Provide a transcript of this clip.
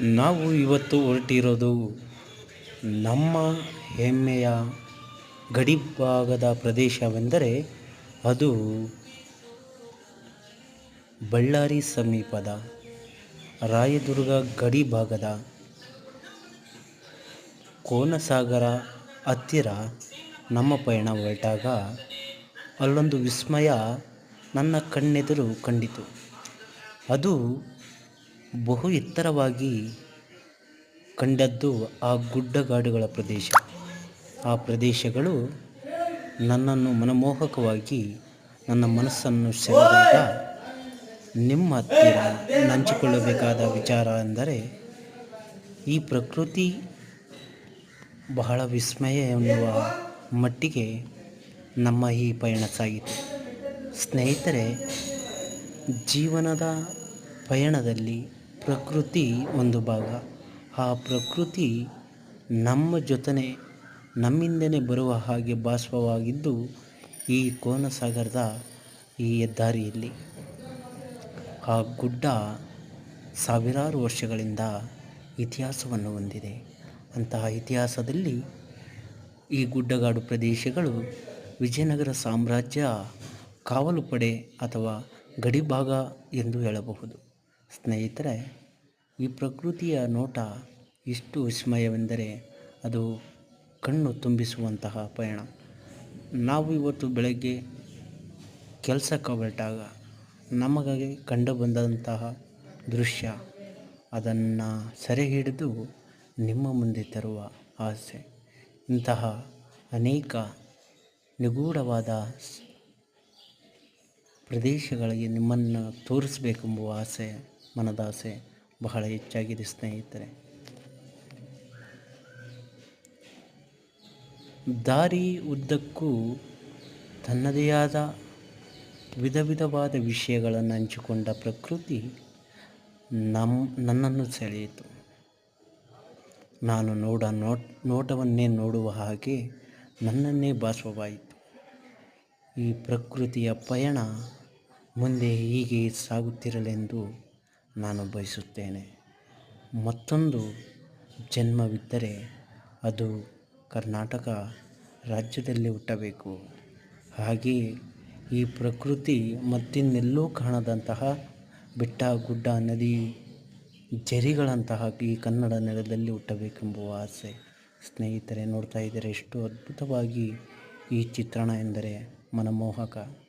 ನಾವು ಇವತ್ತು ಹೊರಟಿರೋದು ನಮ್ಮ ಹೆಮ್ಮೆಯ ಗಡಿಭಾಗದ ಪ್ರದೇಶವೆಂದರೆ ಅದು ಬಳ್ಳಾರಿ ಸಮೀಪದ ರಾಯದುರ್ಗ ಗಡಿ ಭಾಗದ ಕೋನಸಾಗರ ಹತ್ತಿರ ನಮ್ಮ ಪಯಣ ಹೊರಟಾಗ ಅಲ್ಲೊಂದು ವಿಸ್ಮಯ ನನ್ನ ಕಣ್ಣೆದುರು ಕಂಡಿತು. ಅದು ಬಹು ಎತ್ತರವಾಗಿ ಕಂಡದ್ದು ಆ ಗುಡ್ಡಗಾಡುಗಳ ಪ್ರದೇಶ. ಆ ಪ್ರದೇಶಗಳು ನನ್ನನ್ನು ಮನಮೋಹಕವಾಗಿ, ನನ್ನ ಮನಸ್ಸನ್ನು ಸೆಳೆದಾಗ ನಿಮ್ಮ ಹತ್ತಿರ ನಂಚಿಕೊಳ್ಳಬೇಕಾದ ವಿಚಾರ ಅಂದರೆ, ಈ ಪ್ರಕೃತಿ ಬಹಳ ವಿಸ್ಮಯ ಎನ್ನುವ ಮಟ್ಟಿಗೆ ನಮ್ಮ ಈ ಪಯಣ ಸಾಗಿತು. ಸ್ನೇಹಿತರೆ, ಜೀವನದ ಪಯಣದಲ್ಲಿ ಪ್ರಕೃತಿ ಒಂದು ಭಾಗ. ಆ ಪ್ರಕೃತಿ ನಮ್ಮ ಜೊತೆನೆ, ನಮ್ಮಿಂದನೇ ಬರುವ ಹಾಗೆ ಭಾಸವಾಗಿದ್ದು ಈ ಕೋನಸಾಗರದ ಈ ಹೆದ್ದಾರಿಯಲ್ಲಿ. ಆ ಗುಡ್ಡ ಸಾವಿರಾರು ವರ್ಷಗಳಿಂದ ಇತಿಹಾಸವನ್ನು ಹೊಂದಿದೆ. ಅಂತಹ ಇತಿಹಾಸದಲ್ಲಿ ಈ ಗುಡ್ಡಗಾಡು ಪ್ರದೇಶಗಳು ವಿಜಯನಗರ ಸಾಮ್ರಾಜ್ಯ ಕಾವಲು ಪಡೆ ಅಥವಾ ಗಡಿಭಾಗ ಎಂದು ಹೇಳಬಹುದು. ಸ್ನೇಹಿತರೆ, ಈ ಪ್ರಕೃತಿಯ ನೋಟ ಎಷ್ಟು ವಿಸ್ಮಯವೆಂದರೆ ಅದು ಕಣ್ಣು ತುಂಬಿಸುವಂತಹ ಪಯಣ. ನಾವು ಇವತ್ತು ಬೆಳಗ್ಗೆ ಕೆಲಸಕ್ಕೆ ಹೊರಟಾಗ ನಮಗೆ ಕಂಡು ಬಂದಂತಹ ದೃಶ್ಯ, ಅದನ್ನು ಸೆರೆ ಹಿಡಿದು ನಿಮ್ಮ ಮುಂದೆ ತರುವ ಆಸೆ. ಇಂತಹ ಅನೇಕ ನಿಗೂಢವಾದ ಪ್ರದೇಶಗಳಿಗೆ ನಿಮ್ಮನ್ನು ತೋರಿಸಬೇಕೆಂಬುವ ಆಸೆ ಮನದಾಸೆ ಬಹಳ ಹೆಚ್ಚಾಗಿದೆ ಸ್ನೇಹಿತರೆ. ದಾರಿ ಉದ್ದಕ್ಕೂ ತನ್ನದೇ ಆದ ವಿಧ ವಿಧವಾದ ವಿಷಯಗಳನ್ನು ಹಂಚಿಕೊಂಡ ಪ್ರಕೃತಿ ನಮ್ಮ ನನ್ನನ್ನು ಸೆಳೆಯಿತು. ನಾನು ನೋಡ, ನೋಟ್, ನೋಟವನ್ನೇ ನೋಡುವ ಹಾಗೆ ನನ್ನನ್ನೇ ಭಾಸವಾಯಿತು ಈ ಪ್ರಕೃತಿಯ ಪಯಣ ಮುಂದೆ ಹೀಗೆ ಸಾಗುತ್ತಿರಲೆಂದು ನಾನು ಬಯಸುತ್ತೇನೆ. ಮತ್ತೊಂದು ಜನ್ಮವಿದ್ದರೆ ಅದು ಕರ್ನಾಟಕ ರಾಜ್ಯದಲ್ಲಿ ಹುಟ್ಟಬೇಕು. ಹಾಗೆಯೇ ಈ ಪ್ರಕೃತಿ ಮತ್ತಿನ್ನೆಲ್ಲೂ ಕಾಣದಂತಹ ಬೆಟ್ಟ, ಗುಡ್ಡ, ನದಿ ಜರಿಗಳಂತಹ ಈ ಕನ್ನಡ ನೆಲದಲ್ಲಿ ಹುಟ್ಟಬೇಕೆಂಬುವ ಆಸೆ. ಸ್ನೇಹಿತರೆ, ನೋಡ್ತಾ ಇದ್ದರೆ? ಎಷ್ಟು ಅದ್ಭುತವಾಗಿ ಈ ಚಿತ್ರಣ ಎಂದರೆ ಮನಮೋಹಕ.